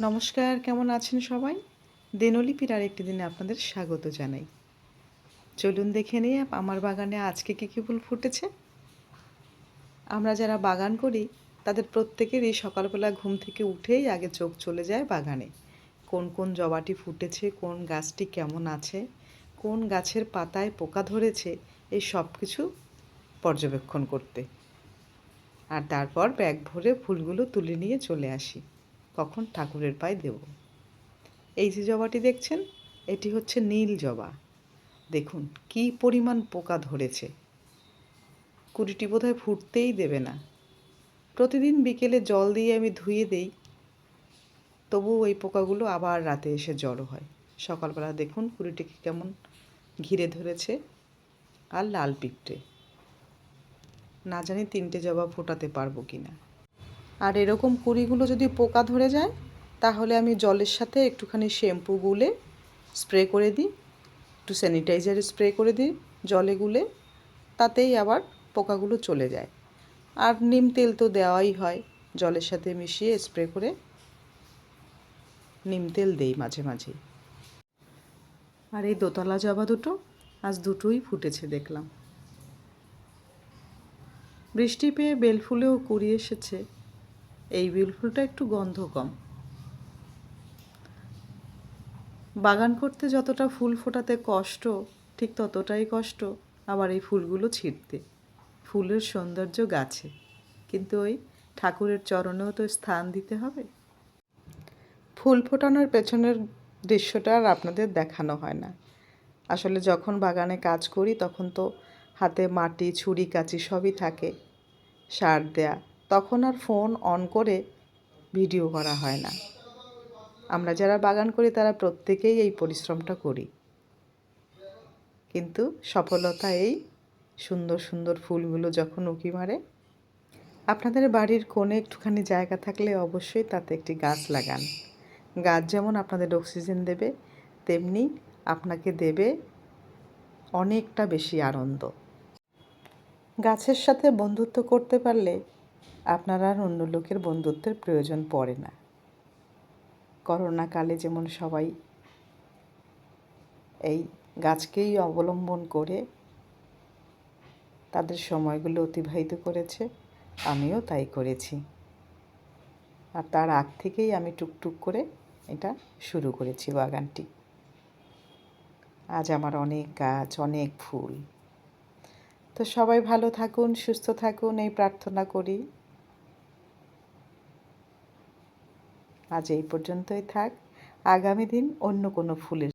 নমস্কার, কেমন আছেন সবাই? দিনলিপির আর একটি দিনে আপনাদের স্বাগত জানাই। চলুন দেখে নিয়ে আমার বাগানে আজকে কী কী ফুল ফুটেছে। আমরা যারা বাগান করি, তাদের প্রত্যেকেরই সকালবেলা ঘুম থেকে উঠেই আগে চোখ চলে যায় বাগানে। কোন কোন জবাটি ফুটেছে, কোন গাছটি কেমন আছে, কোন গাছের পাতায় পোকা ধরেছে, এই সব কিছু পর্যবেক্ষণ করতে। আর তারপর ব্যাগ ভরে ফুলগুলো তুলে নিয়ে চলে আসি। কখন ঠাকুরের পায়ে দেব। এই যে জবাটি দেখছেন, এটি হচ্ছে নীল জবা। দেখুন, কি পরিমাণ পোকা ধরেছে। কুড়িটি বোধহয় ফুটতেই দেবে না। প্রতিদিন বিকেলে জল দিয়ে আমি ধুয়ে দেই, তবু ওই পোকাগুলো আবার রাতে এসে জড়ো হয়। সকালবেলা দেখুন কুড়িটিকে কেমন ঘিরে ধরেছে আর লাল পিঁপড়ে। না জানি তিনটে জবা ফোটাতে পারব কি না আর এরকম কুড়িগুলো যদি পোকা ধরে যায়, তাহলে আমি জলের সাথে একটুখানি শ্যাম্পু গুলে স্প্রে করে দিই, একটু স্যানিটাইজার স্প্রে করে দিই জলে গুলে, তাতেই আবার পোকাগুলো চলে যায়। আর নিম তেল তো দেওয়াই হয়, জলের সাথে মিশিয়ে স্প্রে করে নিম তেল দেই মাঝে মাঝে আর এই দোতলা জবা দুটো আজ দুটোই ফুটেছে দেখলাম। বৃষ্টি পেয়ে বেলফুলেও কুড়ি এসেছে। এই বেলফুলটা একটু গন্ধ কম। বাগান করতে যতটা ফুল ফোটাতে কষ্ট, ঠিক ততটাই কষ্ট আবার এই ফুলগুলো ছিঁড়তে। ফুলের সৌন্দর্য গাছে। কিন্তু ওই ঠাকুরের চরণেও তো স্থান দিতে হবে। ফুল ফোটানোর পেছনের দৃশ্যটা আর আপনাদের দেখানো হয় না। আসলে যখন বাগানে কাজ করি তখন তো হাতে মাটি, ছুরি, কাচি সবই থাকে। সার দেয়া তখন আর ফোন অন করে ভিডিও করা হয় না। আমরা যারা বাগান করি, তারা প্রত্যেকেই এই পরিশ্রমটা করি। কিন্তু সফলতা এই সুন্দর সুন্দর ফুলগুলো যখন উঁকি মারে, আপনাদের বাড়ির কোণে একটুখানি জায়গা থাকলে অবশ্যই তাতে একটি গাছ লাগান। গাছ যেমন আপনাদের অক্সিজেন দেবে, তেমনি আপনাকে দেবে অনেকটা বেশি আনন্দ। গাছের সাথে বন্ধুত্ব করতে পারলে আপনার আর অন্য লোকের বন্ধুত্বের প্রয়োজন পড়ে না। করোনাকালে যেমন সবাই এই গাছকেই অবলম্বন করে তাদের সময়গুলো অতিবাহিত করেছে, আমিও তাই করেছি। আর তার আগ থেকেই আমি টুকটুক করে এটা শুরু করেছি বাগানটি। আজ আমার অনেক গাছ, অনেক ফুল। তো সবাই ভালো থাকুন, সুস্থ থাকুন, এই প্রার্থনা করি। আজ এই পর্যন্তই থাক। আগামী দিন অন্য কোনো ফুলের